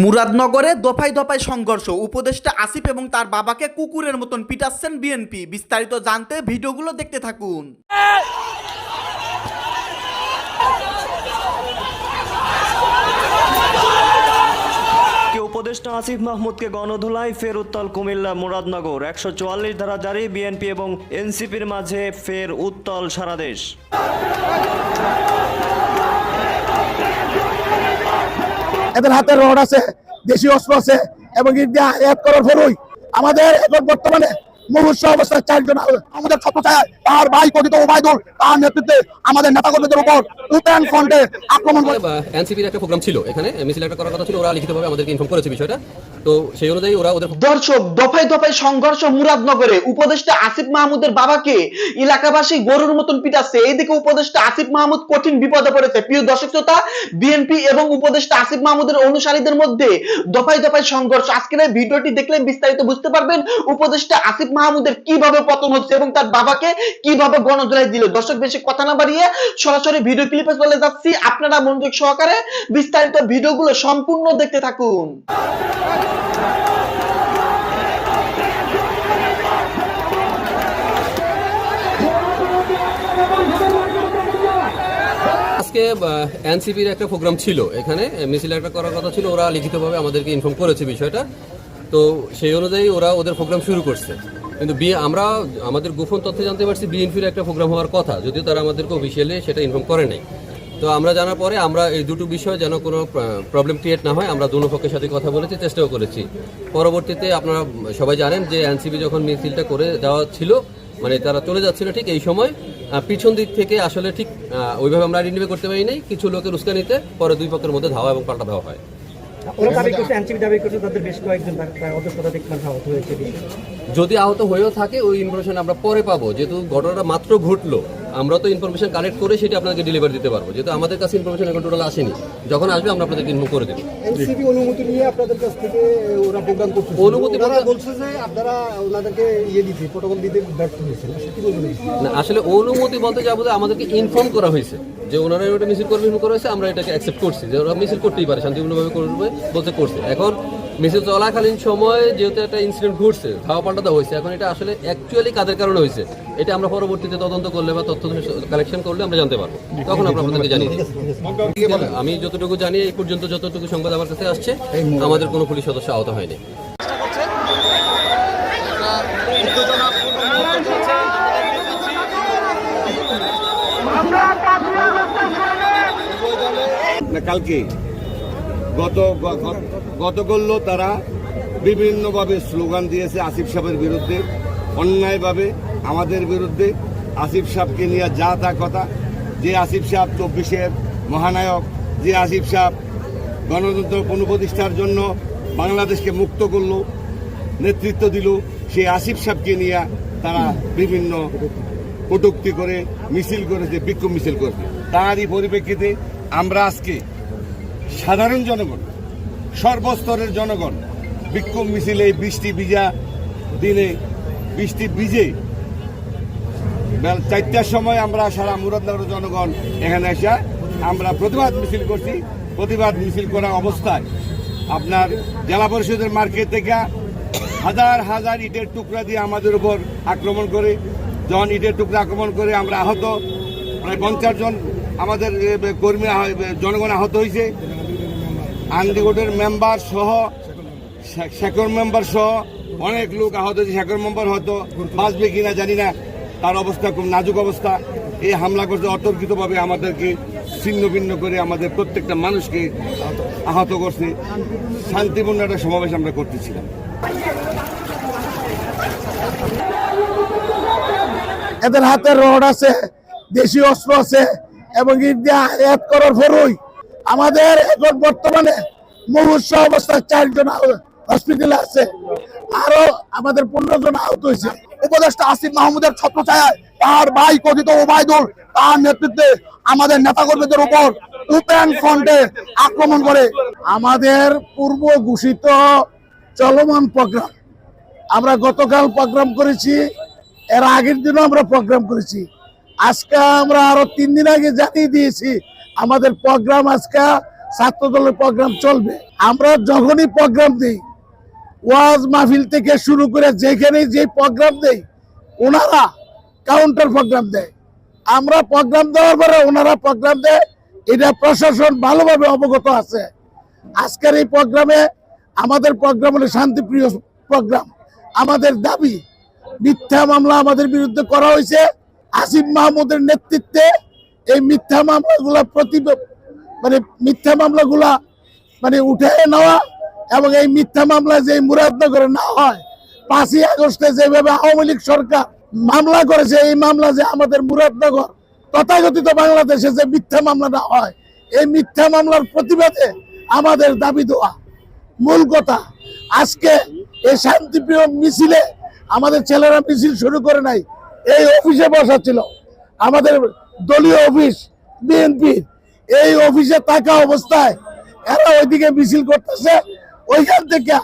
মুরাদনগরে দফায় দফায় সংঘর্ষ। উপদেষ্টা আসিফ এবং তার বাবাকে কুকুরের মতন পিটাচ্ছেন বিএনপি। বিস্তারিত জানতে ভিডিওগুলো দেখতে থাকুন। উপদেষ্টা আসিফ মাহমুদকে গণধোলায় ফের উত্তাল কুমিল্লা মুরাদনগর। একশো চুয়াল্লিশ ধারা জারি বিএনপি এবং এনসিপির মাঝে ফের উত্তাল সারা দেশ এদের হাতে রড আছে, দেশি অস্ত্র আছে, এবং ইন্ডিয়া এক করার পরই আমাদের এখন বর্তমানে মুহূর্ত অবস্থায় চারজন আমাদের ছত্রছায় তার ভাই কথিত ওবায়দুল তার নেতৃত্বে আমাদের নেতাকর্মীদের উপর ফ্রন্টে আক্রমণ করে। এনসিপির একটা প্রোগ্রাম ছিল এখানে মিছিল একটা করার কথা ছিল ওরা লিখিতভাবে আমাদেরকে ইনফর্ম করেছে বিষয়টা। তো সেই অনুযায়ী ওরা ওদের দর্শক দফায় দফায় সংঘর্ষ মুরাদনগরে। উপদেষ্টা আসিফ মাহমুদের বাবাকে এলাকাবাসী গরুর মতন পিটাচ্ছে। এইদিকে উপদেষ্টা আসিফ মাহমুদ কঠিন বিপদে পড়েছে। প্রিয় দর্শক শ্রোতা বিএনপি এবং উপদেষ্টা আসিফ মাহমুদের অনুসারীদের মধ্যে দফায় দফায় সংঘর্ষ। আজকের এই ভিডিওটি দেখলে বিস্তারিত বুঝতে পারবেন। উপদেষ্টা আসিফ মাহমুদের কীভাবে পতন হচ্ছে এবং তার বাবাকে কীভাবে গণজোলাই দিল? দর্শক, বেশি কথা না বাড়িয়ে সরাসরি ভিডিও ক্লিপে চলে যাচ্ছি। আপনারা মনোযোগ সহকারে বিস্তারিত ভিডিওগুলো সম্পূর্ণ দেখতে থাকুন। এনসিপির একটা প্রোগ্রাম ছিল এখানে, মিছিল একটা করার কথা ছিল, ওরা লিখিতভাবে আমাদেরকে ইনফর্ম করেছে বিষয়টা। তো সেই অনুযায়ী ওরা ওদের প্রোগ্রাম শুরু করছে। কিন্তু বি আমরা আমাদের গোপন তথ্যে জানতে পারছি বিএনপির একটা প্রোগ্রাম হওয়ার কথা, যদিও তারা আমাদেরকে অফিসিয়ালি সেটা ইনফর্ম করে নাই। তো আমরা জানার পরে আমরা এই দুটো বিষয়ে যেন কোনো প্রবলেম ক্রিয়েট না হয়, আমরা দুনো পক্ষের সাথে কথা বলেছি, চেষ্টাও করেছি। পরবর্তীতে আপনারা সবাই জানেন যে এনসিপি যখন মিছিলটা করে দেওয়া ছিল মানে তারা চলে যাচ্ছিল ঠিক এই সময় পিছন দিক থেকে আসলে ঠিক ওইভাবে আমরা আইডেন্টিফাই করতে পারি নাই, কিছু লোকের উস্কানিতে পরে দুই পক্ষের মধ্যে ধাওয়া এবং পাল্টা দেওয়া হয়। ওরা দাবি করছে দাবি করছে তাদের বেশ কয়েকজন আহত হয়েছে যদি আহত হয়েও থাকে ওই ইনফরমেশন আমরা পরে পাবো। যেহেতু ঘটনাটা মাত্র ঘটলো আমরা তো ইনফরমেশন কালেক্ট করে সেটা আপনাকে ডেলিভারি দিতে পারব। যেহেতু আমাদের কাছে ইনফরমেশন এখন টোটাল আসেনি যখন আসবে আমরা আপনাদেরকে ইনফর্ম করে দেবো। অনুমতি নিয়ে আপনাদের কাছ থেকে ওরা প্রোগ্রাম করছে অনুমতি বলছে যে আপনারা ওনাদেরকে ইয়ে দিতে প্রোটোকল দিতে ব্যর্থ হয়েছে না আসলে অনুমতি বলতে যাব আমাদেরকে ইনফর্ম করা হয়েছে। যে ওনারা এটা মিছিল করবে ইনফর্ম করা আমরা এটাকে অ্যাকসেপ্ট করছি। যে ওরা মিছিল করতেই পারে শান্তিপূর্ণভাবে করবে বলতে করছে। এখন মিছিল চলাকালীন সময় যেহেতু একটা ইনসিডেন্ট ঘটছে খাওয়া পাল্টা দেওয়া হয়েছে এখন এটা আসলে অ্যাকচুয়ালি কাদের কারণে হয়েছে এটা আমরা পরবর্তীতে তদন্ত করলে বা তথ্য কালেকশন করলে আমরা জানতে পারব। তখন আমরা আপনাদেরকে জানিয়ে দিই। আমি যতটুকু জানি এই পর্যন্ত যতটুকু সংবাদ আমার কাছে আসছে আমাদের কোনো পুলিশ সদস্য আহত হয়নি। না, কালকে? গত, গ- গ- গতকল্য তারা বিভিন্নভাবে স্লোগান দিয়েছে আসিফ সাহেবের বিরুদ্ধে, অন্যায়ভাবে, আমাদের বিরুদ্ধে। আসিফ সাহেবকে নিয়ে যা তা কথা, যে আসিফ সাহেব চব্বিশের মহানায়ক, যে আসিফ সাহেব গণতন্ত্র পুনঃপ্রতিষ্ঠার জন্য বাংলাদেশকে মুক্ত করল, নেতৃত্ব দিল, সেই আসিফ সাহেবকে নিয়ে তারা বিভিন্ন কটুক্তি করে, মিছিল করেছে, বিক্ষোভ মিছিল করেছে। তারই পরিপ্রেক্ষিতে আমরা আজকে সাধারণ জনগণ, সর্বস্তরের জনগণ, বিক্ষোভ মিছিলে এই বৃষ্টি ভিজা দিনে বৃষ্টি ভিজে চারটার সময় আমরা সারা মুরাদনগর জনগণ এখানে এসে আমরা প্রতিবাদ মিছিল করছি। প্রতিবাদ মিছিল করা অবস্থায় আপনার জেলা পরিষদের মার্কেট থেকে হাজার হাজার ইটের টুকরা দিয়ে আমাদের উপর আক্রমণ করে, জন ইটের টুকরা আক্রমণ করে আমরা আহত। প্রায় পঞ্চাশ জন আমাদের কর্মী জনগণ আহত হয়েছে। আন্দিগোটের মেম্বার সহ শেখর মেম্বার সহ অনেক লোক আহত হয়েছে। শেখর মেম্বার হয়তো বাঁচবে কিনা জানি না। তার অবস্থা খুব নাজুক অবস্থা। এই হামলা করতে অতর্কিতভাবে আমাদেরকে ছিন্ন ভিন্ন করে আমাদের প্রত্যেকটা মানুষকে আহত করছে। শান্তিপূর্ণ একটা সমাবেশ আমরা করতেছিলাম। এদের হাতে রড আছে, দেশি অস্ত্র আছে। এবং ইন্ডিয়া এক করার আমাদের এখন বর্তমানে মুহূর্ত অবস্থায় চারজন হসপিটালে আছে। আরও আমাদের পনেরো জন আহত হয়েছে। উপদেষ্টা আসিফ মাহমুদের ছত্রছায়ায় তার ভাই কথিত ওবায়দুল, তার নেতৃত্বে আমাদের নেতাকর্মীদের উপর ওপেন ফ্রন্টে আক্রমণ করে। আমাদের পূর্ব ঘোষিত চলমান প্রোগ্রাম, আমরা গতকাল প্রোগ্রাম করেছি, এর আগের দিনও আমরা প্রোগ্রাম করেছি। আজকে আমরা আরও তিন দিন আগে জানিয়ে দিয়েছি, আমাদের প্রোগ্রাম আজকে ছাত্র দলের প্রোগ্রাম চলবে। আমরা যখনই প্রোগ্রাম দিই, ওয়াজ মাহফিল থেকে শুরু করে যেখানে যে প্রোগ্রাম দেই, ওনারা কাউন্টার প্রোগ্রাম দেয়। আমরা প্রোগ্রাম দেওয়ার পরে ওনারা প্রোগ্রাম দেয়, এটা প্রশাসন ভালোভাবে অবগত আছে। আজকের এই প্রোগ্রামে আমাদের প্রোগ্রাম হলো শান্তিপ্রিয় প্রোগ্রাম আমাদের দাবি, মিথ্যা মামলা আমাদের বিরুদ্ধে করা হয়েছে। আসিফ মাহমুদের নেতৃত্বে এই মিথ্যা মামলাগুলা প্রতি মানে মিথ্যা মামলাগুলা মানে উঠে নেওয়া এবং এই মিথ্যা মামলা যে মুরাদনগরে না হয়, পাঁচই আগস্টে যেভাবে আওয়ামী লীগ সরকার মামলা করেছে, এই মামলা যে আমাদের মুরাদনগর তথাকথিত বাংলাদেশে যে মিথ্যা মামলাটা হয়, এই মিথ্যা মামলার প্রতিবাদে আমাদের দাবি দেওয়া মূল কথা। আজকে এই শান্তিপ্রিয় মিছিলে আমাদের ছেলেরা মিছিল শুরু করে নাই এই অফিসে বসা ছিল আমাদের দলীয় অফিস, বিএনপি, এই অফিসে থাকা অবস্থায় এরা ওইদিকে মিছিল করতেছে। ওইখান থেকে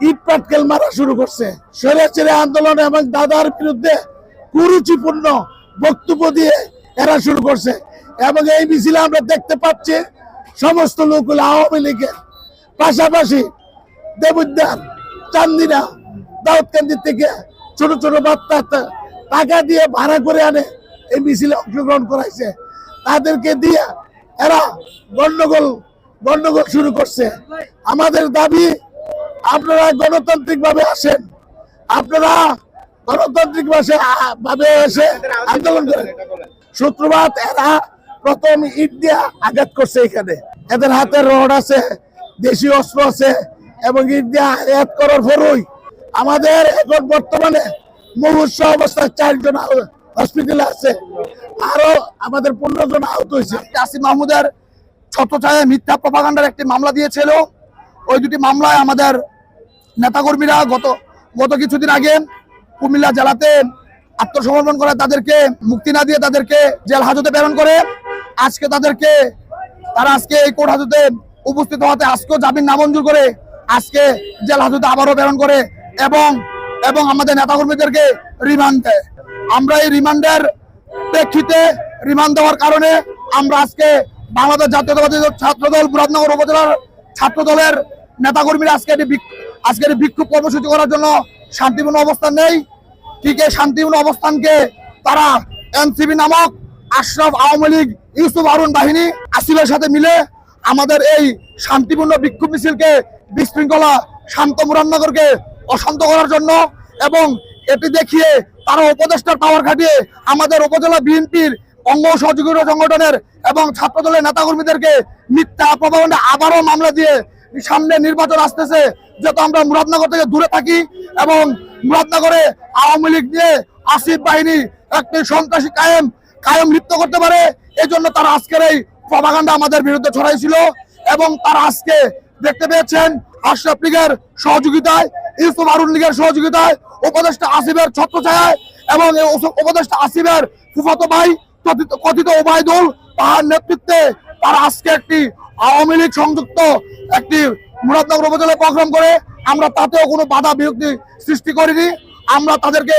ইট পাটকেল মারা শুরু করছে। স্বৈরাচারী আন্দোলন এবং দাদার বিরুদ্ধে কুরুচিপূর্ণ বক্তব্য দিয়ে এরা শুরু করছে। এবং এই মিছিলে আমরা দেখতে পাচ্ছি সমস্ত লোকগুলো আওয়ামী লীগের। পাশাপাশি দেবুদ্দার, চান্দিনা, দাউদকান্দি থেকে ছোট ছোট বাচ্চা টাকা দিয়ে ভাড়া করে আনে, এই মিছিলে অংশগ্রহণ করাইছে। তাদেরকে দিয়ে এরা গন্ডগোল গন্ডগোল শুরু করছে। আমাদের দাবি, আপনারা গণতান্ত্রিক ভাবে আসেন। আপনারা গণতান্ত্রিক ভাবে এসে আন্দোলন করেন। সূত্রপাত, এরা প্রথম ইট দিয়া আঘাত করছে এখানে। এদের হাতে রড আছে, দেশি অস্ত্র আছে, এবং ইট দিয়া আঘাত করার পরই আমাদের এখন বর্তমানে মুমূর্ষ অবস্থায় চারজন হসপিটালে আছে। আরও আমাদের পনেরো জন আহত হয়েছে। আসিফ মাহমুদের ছত্রছায়ায় মিথ্যা প্রপাগান্ডার একটি মামলা দিয়েছিল। ওই দুটি মামলায় আমাদের নেতাকর্মীরা গত গত কিছুদিন আগে কুমিল্লা জেলাতে আত্মসমর্পণ করে তাদেরকে, মুক্তি না দিয়ে তাদেরকে জেল হাজতে প্রেরণ করে। আজকে তাদেরকে, তারা আজকে এই কোর্ট হাজতে উপস্থিত হওয়াতে আজকেও জামিন নামঞ্জুর করে আজকে জেল হাজতে আবারও প্রেরণ করে এবং এবং আমাদের নেতাকর্মীদেরকে রিমান্ড দেয়। আমরা এই রিমান্ডের প্রেক্ষিতে রিমান্ড দেওয়ার কারণে আমরা আজকে বাংলাদেশ জাতীয়তাবাদী দল ছাত্রদল মুরাদনগর উপজেলার ছাত্র দলের নেতাকর্মীরা আজকে এটি বিক- আজকে এটি বিক্ষোভ কর্মসূচি করার জন্য শান্তিপূর্ণ অবস্থান নেই। ঠিক এই শান্তিপূর্ণ অবস্থানকে তারা এনসিবি নামক আশরাফ আওয়ামী লীগ, ইউসুফ আরুন বাহিনী, আসিফের সাথে মিলে আমাদের এই শান্তিপূর্ণ বিক্ষোভ মিছিলকে বিশৃঙ্খলা শান্ত মুরান্নগরকে অশান্ত করার জন্য এবং এটি দেখিয়ে তারা উপদেষ্টার পাওয়ার খাটিয়ে আমাদের উপজেলা বিএনপির অঙ্গ সহযোগী সংগঠনের এবং ছাত্র দলের নেতাকর্মীদেরকে মিথ্যা প্রভাবনে আবারও মামলা দিয়ে সামনে নির্বাচন আসতেছে যাতে আমরা মুরাদনগর থেকে দূরে থাকি এবং মুরাদনগরে আওয়ামী লীগ নিয়ে আসিফ বাহিনী একটি সন্ত্রাসী কায়েম কায়েম লিপ্ত করতে পারে এই জন্য তারা আজকের এই প্রভাকাণ্ডা আমাদের বিরুদ্ধে ছড়াইছিল এবং তারা আজকে দেখতে পেয়েছেন আশরাফ লীগের সহযোগিতায়, ইউসুফ আরুন লীগের সহযোগিতায়, উপদেষ্টা আসিফের ছত্রছায়ায় এবং উপদেষ্টা আসিফের ফুফাতো ভাই কথিত- ওবায়দুল তাহার নেতৃত্বে তারা আজকে একটি আওয়ামী লীগ সংযুক্ত একটি মুরাদনগর উপজেলায় প্রোগ্রাম করে। আমরা তাতেও কোনো বাধা বিরক্তি সৃষ্টি করিনি। আমরা তাদেরকে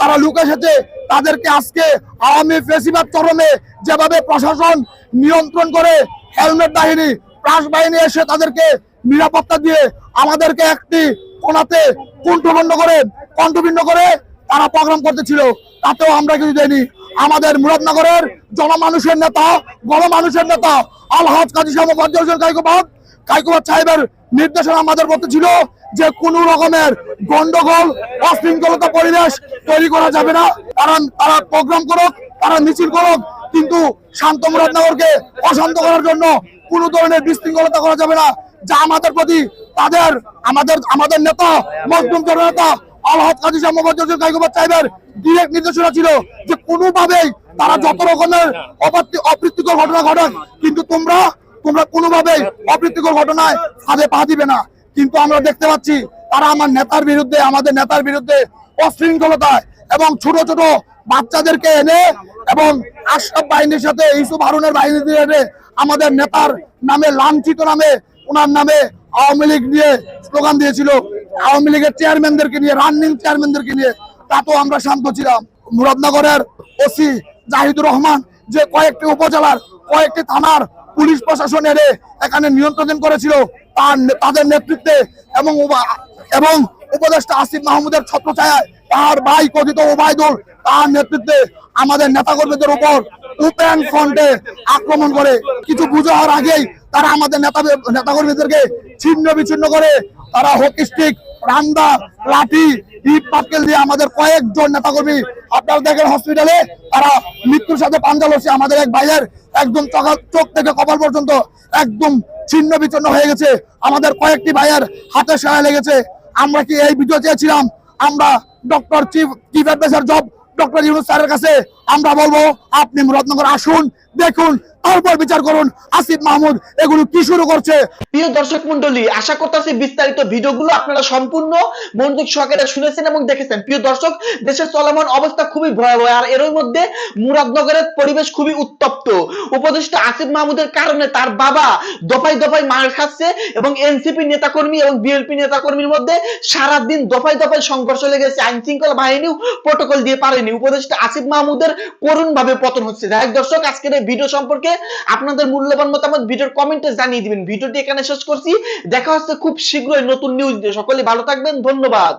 তারা- লুক এসেছে। তাদেরকে আজকে আওয়ামী ফেসিবাদ চরমে যেভাবে প্রশাসন নিয়ন্ত্রণ করে হেলমেট বাহিনী প্রাস বাহিনী এসে তাদেরকে নিরাপত্তা দিয়ে আমাদেরকে একটি কোনাতে কুণ্ঠবন্ধ করে কণ্ঠবিন্ন করে তারা প্রোগ্রাম করতেছিল। তাতেও আমরা কিছু দেয়নি আমাদের মুরাদনগরের জনমানুষের নেতা, গণমানুষের নেতা, আলহাজ কাজী সাহেব হোসেন কাইকোবাদ কাইকোবাদ সাহেবের নির্দেশনা আমাদের মধ্যে ছিল যে কোন রকমের গন্ডগোল, অশৃঙ্খলতা পরিবেশ তৈরি করা যাবে না। কারণ তারা প্রোগ্রাম করুক, তারা মিছিল করুক কিন্তু শান্ত মুরাদনগরকে অশান্ত করার জন্য কোন ধরনের বিশৃঙ্খলতা করা যাবে না। যা আমাদের প্রতি তাদের, আমাদের আমাদের নেতা, মজলুম নেতা আলহাদ কাজী সাহেব মোহাম্মদ সাহেবের ডিরেক্ট নির্দেশনা ছিল যে কোনোভাবেই তারা যত রকমের অপ্রীতি- অপ্রীতিকর ঘটনা ঘটান কিন্তু তোমরা তোমরা কোনোভাবেই অপ্রীতিকর ঘটনায় ফাঁদে পা দিবে না। কিন্তু আমরা দেখতে পাচ্ছি তারা আমার নেতার বিরুদ্ধে, আমাদের নেতার বিরুদ্ধে অশৃঙ্খলতায় এবং ছোট ছোট বাচ্চাদেরকে এনে এবং আশরাফ বাহিনীর সাথে, ইউসুফ হারুনের বাহিনী এনে আমাদের নেতার নামে, লাঞ্ছিত নামে, ওনার নামে আওয়ামী লীগ নিয়ে স্লোগান দিয়েছিল। আওয়ামী লীগের চেয়ারম্যানদেরকে নিয়ে রানিং চেয়ারম্যানদেরকে নিয়ে। তাতেও আমরা শান্ত ছিলাম। মুরাদনগরের ওসি জাহিদুর রহমান যে কয়েকটি উপজেলার, কয়েকটি থানার পুলিশ প্রশাসন এনে এখানে নিয়ন্ত্রণ করেছিল, তার তাদের নেতৃত্বে এবং এবং উপদেষ্টা আসিফ মাহমুদের ছত্রছায়ায় তার ভাই কথিত ওবায়দুল, তার নেতৃত্বে আমাদের নেতাকর্মীদের উপর ওপেন ফ্রন্টে আক্রমণ করে। কিছু বুঝে হওয়ার আগেই তারা আমাদের নেতা নেতাকর্মীদেরকে ছিন্ন বিচ্ছিন্ন করে। তারা হকি স্টিক, রান্দা, লাঠি, ইট, পাটকেল দিয়ে আমাদের কয়েকজন নেতাকর্মী আপনারা দেখেন হসপিটালে তারা মৃত্যুর সাথে পাঞ্জা লড়ছে আমাদের এক ভাইয়ের একদম চোখ থেকে কপাল পর্যন্ত একদম ছিন্ন বিচ্ছিন্ন হয়ে গেছে। আমাদের কয়েকটি ভাইয়ের হাতে সায়া লেগেছে। আমরা কি এই ভিডিও চেয়েছিলাম? আমরা ডক্টর চিফ চিফ অ্যাডভাইসার জব ডক্টর ইউনুস স্যারের কাছে। আমরা বলব, আপনি মুরাদনগর আসুন, দেখুন, তারপর বিচার করুন। আসিফ মাহমুদ, এগুলো কি শুরু করছে? প্রিয় দর্শক মন্ডলী আশা করতেছি বিস্তারিত ভিডিওগুলো আপনারা সম্পূর্ণ মনোযোগ সহকারে শুনেছেন এবং দেখেছেন। প্রিয় দর্শক, দেশের চলমান অবস্থা খুবই ভয়াবহ, আর এর মধ্যে মুরাদনগরের পরিবেশ খুবই উত্তপ্ত। উপদেষ্টা আসিফ মাহমুদের কারণে তার বাবা দফায় দফায় মার খাচ্ছে এবং এনসিপি নেতাকর্মী এবং বিএনপি নেতাকর্মীর মধ্যে সারাদিন দফায় দফায় সংঘর্ষ লেগেছে। আইন শৃঙ্খলা বাহিনীও প্রোটোকল দিয়ে পারেনি। উপদেষ্টা আসিফ মাহমুদের করুণ ভাবে পতন হচ্ছে। যাই দর্শক, আজকের এই ভিডিও সম্পর্কে আপনাদের মূল্যবান মতামত ভিডিওর কমেন্টে জানিয়ে দিবেন। ভিডিওটি এখানে শেষ করছি। দেখা হচ্ছে খুব শীঘ্রই নতুন নিউজ দিয়ে সকলে ভালো থাকবেন। ধন্যবাদ।